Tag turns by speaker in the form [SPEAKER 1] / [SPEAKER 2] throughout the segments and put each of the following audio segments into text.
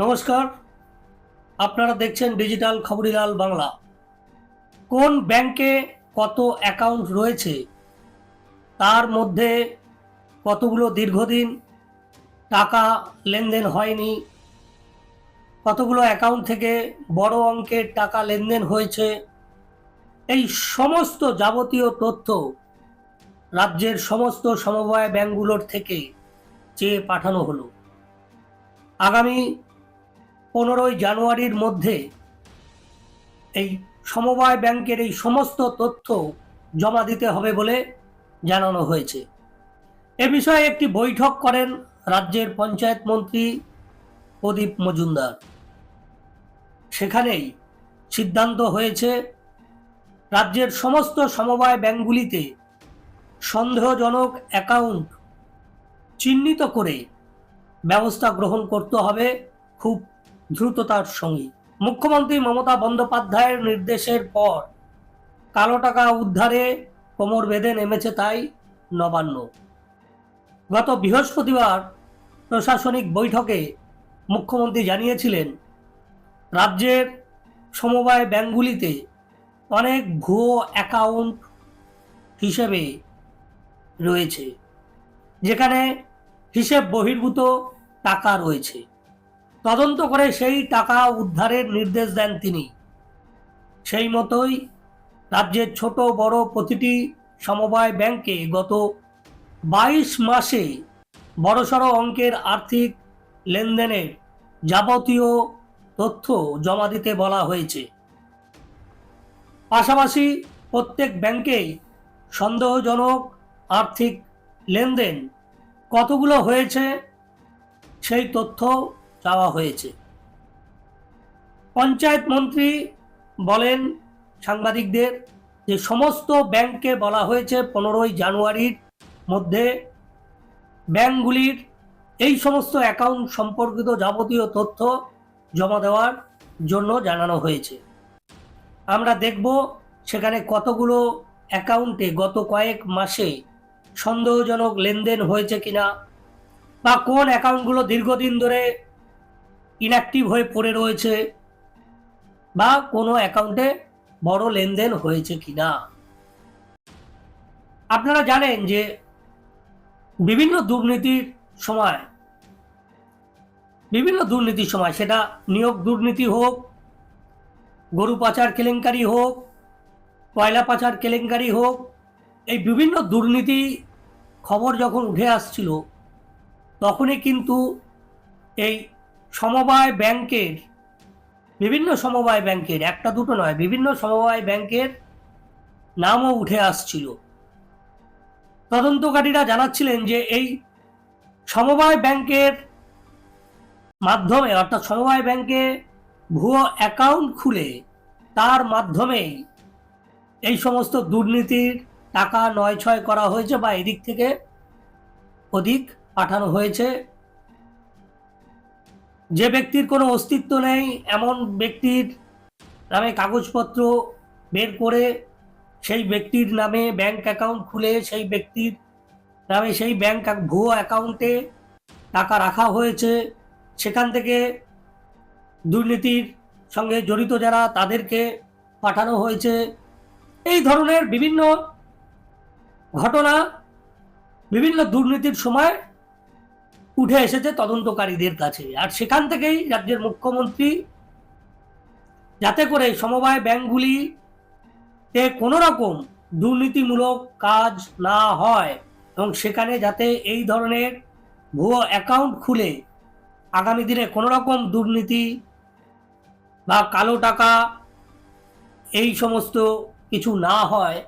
[SPEAKER 1] নমস্কার। আপনারা দেখছেন ডিজিটাল খবরিলাল বাংলা। কোন ব্যাংকে কত অ্যাকাউন্ট রয়েছে? তার মধ্যে কতগুলো দীর্ঘদিন টাকা লেনদেন হয়নি? কতগুলো অ্যাকাউন্ট থেকে বড় অঙ্কের টাকা লেনদেন হয়েছে? এই সমস্ত যাবতীয় তথ্য রাজ্যের সমস্ত সমবায় ব্যাংকগুলোর থেকে চেয়ে পাঠানো হলো। আগামী পনেরোই জানুয়ারির মধ্যে এই সমবায় ব্যাংকের এই সমস্ত তথ্য জমা দিতে হবে বলে জানানো হয়েছে। এ বিষয়ে একটি বৈঠক করেন রাজ্যের পঞ্চায়েত মন্ত্রী প্রদীপ মজুমদার। সেখানেই সিদ্ধান্ত হয়েছে, রাজ্যের সমস্ত সমবায় ব্যাংকগুলিতে সন্দেহজনক অ্যাকাউন্ট চিহ্নিত করে ব্যবস্থা গ্রহণ করতে হবে। খুব দ্রুততার সঙ্গে। মুখ্যমন্ত্রী মমতা বন্দ্যোপাধ্যায়ের নির্দেশের পর কালো টাকা উদ্ধারে কোমর বেঁধে নেমেছে তাই নবান্ন। গত বৃহস্পতিবার প্রশাসনিক বৈঠকে মুখ্যমন্ত্রী জানিয়েছিলেন, রাজ্যের সমবায় ব্যাঙ্কগুলিতে অনেক ভুয়ো অ্যাকাউন্ট হিসেবে রয়েছে, যেখানে হিসেব বহির্ভূত টাকা রয়েছে। তদন্ত করে সেই টাকা উদ্ধারের নির্দেশ দেন তিনি। সেই মতোই রাজ্যের ছোট বড় প্রতিটি সমবায় ব্যাংকে গত বাইশ মাসে বড়সড় অঙ্কের আর্থিক লেনদেনের যাবতীয় তথ্য জমা দিতে বলা হয়েছে। পাশাপাশি প্রত্যেক ব্যাংকেই সন্দেহজনক আর্থিক লেনদেন কতগুলো হয়েছে সেই তথ্য চাওয়া হয়েছে। পঞ্চায়েত মন্ত্রী বলেন সাংবাদিকদের যে সমস্ত ব্যাংককে বলা হয়েছে পনেরোই জানুয়ারির মধ্যে ব্যাংকগুলির এই সমস্ত অ্যাকাউন্ট সম্পর্কিত যাবতীয় তথ্য জমা দেওয়ার জন্য জানানো হয়েছে। আমরা দেখব সেখানে কতগুলো অ্যাকাউন্টে গত কয়েক মাসে সন্দেহজনক লেনদেন হয়েছে কিনা বা কোন অ্যাকাউন্টগুলো দীর্ঘদিন ধরে ইনঅ্যাক্টিভ হয়ে পড়ে রয়েছে বা কোনো অ্যাকাউন্টে বড় লেনদেন হয়েছে কিনা। আপনারা জানেন যে বিভিন্ন দুর্নীতির সময়, বিভিন্ন দুর্নীতির সময়, সেটা নিয়োগ দুর্নীতি হোক, গরু পাচার কেলেঙ্কারি হোক, কয়লা পাচার কেলেঙ্কারি হোক, এই বিভিন্ন দুর্নীতি খবর যখন উঠে আসছিল, তখনই কিন্তু এই সমবায় ব্যাংকের, বিভিন্ন সমবায় ব্যাংকের, একটা দুটো নয়, বিভিন্ন সমবায় ব্যাংকের নামও উঠে আসছিল। তদন্তকারীরা জানাচ্ছিলেন যে এই সমবায় ব্যাংকের মাধ্যমে, অর্থাৎ সমবায় ব্যাংকে ভুয়ো অ্যাকাউন্ট খুলে, তার মাধ্যমে এই সমস্ত দুর্নীতির টাকা নয় ছয় করা হয়েছে বা এদিক থেকে অধিক পাঠানো হয়েছে। যে ব্যক্তির কোনো অস্তিত্ব নেই, এমন ব্যক্তির নামে কাগজপত্র বের করে সেই ব্যক্তির নামে ব্যাংক অ্যাকাউন্ট খুলে সেই ব্যক্তির নামে সেই ব্যাংক ভুয়ো অ্যাকাউন্টে টাকা রাখা হয়েছে, সেখান থেকে দুর্নীতির সঙ্গে জড়িত যারা তাদেরকে পাঠানো হয়েছে। এই ধরনের বিভিন্ন ঘটনা, বিভিন্ন দুর্নীতির সময় উঠে এসেছে তদন্তকারীদের কাছে। আর সেখান থেকেই রাজ্যের মুখ্যমন্ত্রী যাতে করে সমবায় ব্যাংকগুলিতে কোনো রকম দুর্নীতিমূলক কাজ না হয় এবং সেখানে যাতে এই ধরনের ভুয়ো অ্যাকাউন্ট খুলে আগামী দিনে কোনো রকম দুর্নীতি বা কালো টাকা এই সমস্ত কিছু না হয়,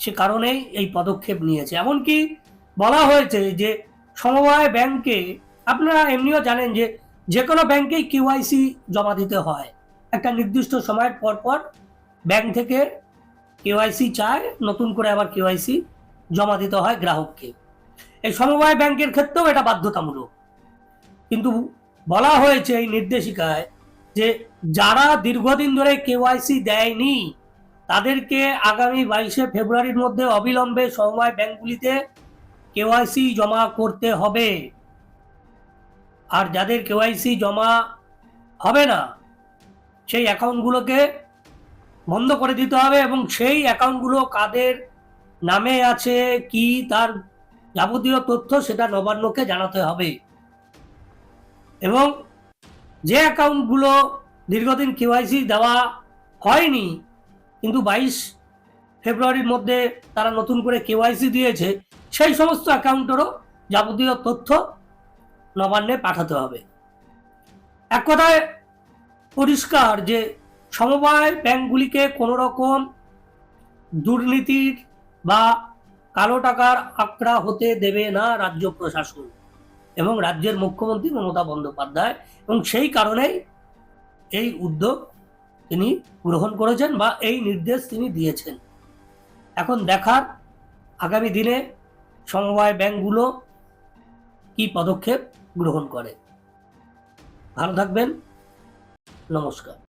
[SPEAKER 1] সে কারণেই এই পদক্ষেপ নিয়েছে। এমনকি বলা হয়েছে যে সমবায় ব্যাংকে, আপনারা এমনিও জানেন যে যে কোনো ব্যাংকেই কিউআইসি জমা দিতে হয়। একটা নির্দিষ্ট সময়ের পর পর ব্যাংক থেকে কেওয়াইসি চায়, নতুন করে আবার কেওয়াইসি জমা দিতে হয় গ্রাহককে। এই সমবায় ব্যাংকের ক্ষেত্রেও এটা বাধ্যতামূলক। কিন্তু বলা হয়েছে এই নির্দেশিকায় যে যারা দীর্ঘদিন ধরে কেওয়াইসি দেয়নি, তাদেরকে আগামী বাইশে ফেব্রুয়ারির মধ্যে অবিলম্বে সমবায় ব্যাংকগুলিতে কেওয়াইসি জমা করতে হবে। আর যাদের কেওয়াইসি জমা হবে না, সেই অ্যাকাউন্টগুলোকে বন্ধ করে দিতে হবে এবং সেই অ্যাকাউন্টগুলো কাদের নামে আছে, কি তার যাবতীয় তথ্য সেটা নবান্নকে জানাতে হবে। এবং যে অ্যাকাউন্টগুলো দীর্ঘদিন কেওয়াইসি দেওয়া হয়নি, কিন্তু বাইশ ফেব্রুয়ারির মধ্যে তারা নতুন করে কেওয়াইসি দিয়েছে, সেই সমস্ত অ্যাকাউন্টেরও যাবতীয় তথ্য নবান্নে পাঠাতে হবে। এক কথায় পরিষ্কার যে সমবায় ব্যাংকগুলিকে কোনো রকম দুর্নীতির বা কালো টাকার আঁকড়া হতে দেবে না রাজ্য প্রশাসন এবং রাজ্যের মুখ্যমন্ত্রী মমতা বন্দ্যোপাধ্যায় এবং সেই কারণেই এই উদ্যোগ তিনি গ্রহণ করেছেন বা এই নির্দেশ তিনি দিয়েছেন। এখন দেখার আগামী দিনে সমবায় ব্যাংকগুলো কি পদক্ষেপ গ্রহণ করে। ভালো থাকবেন। নমস্কার।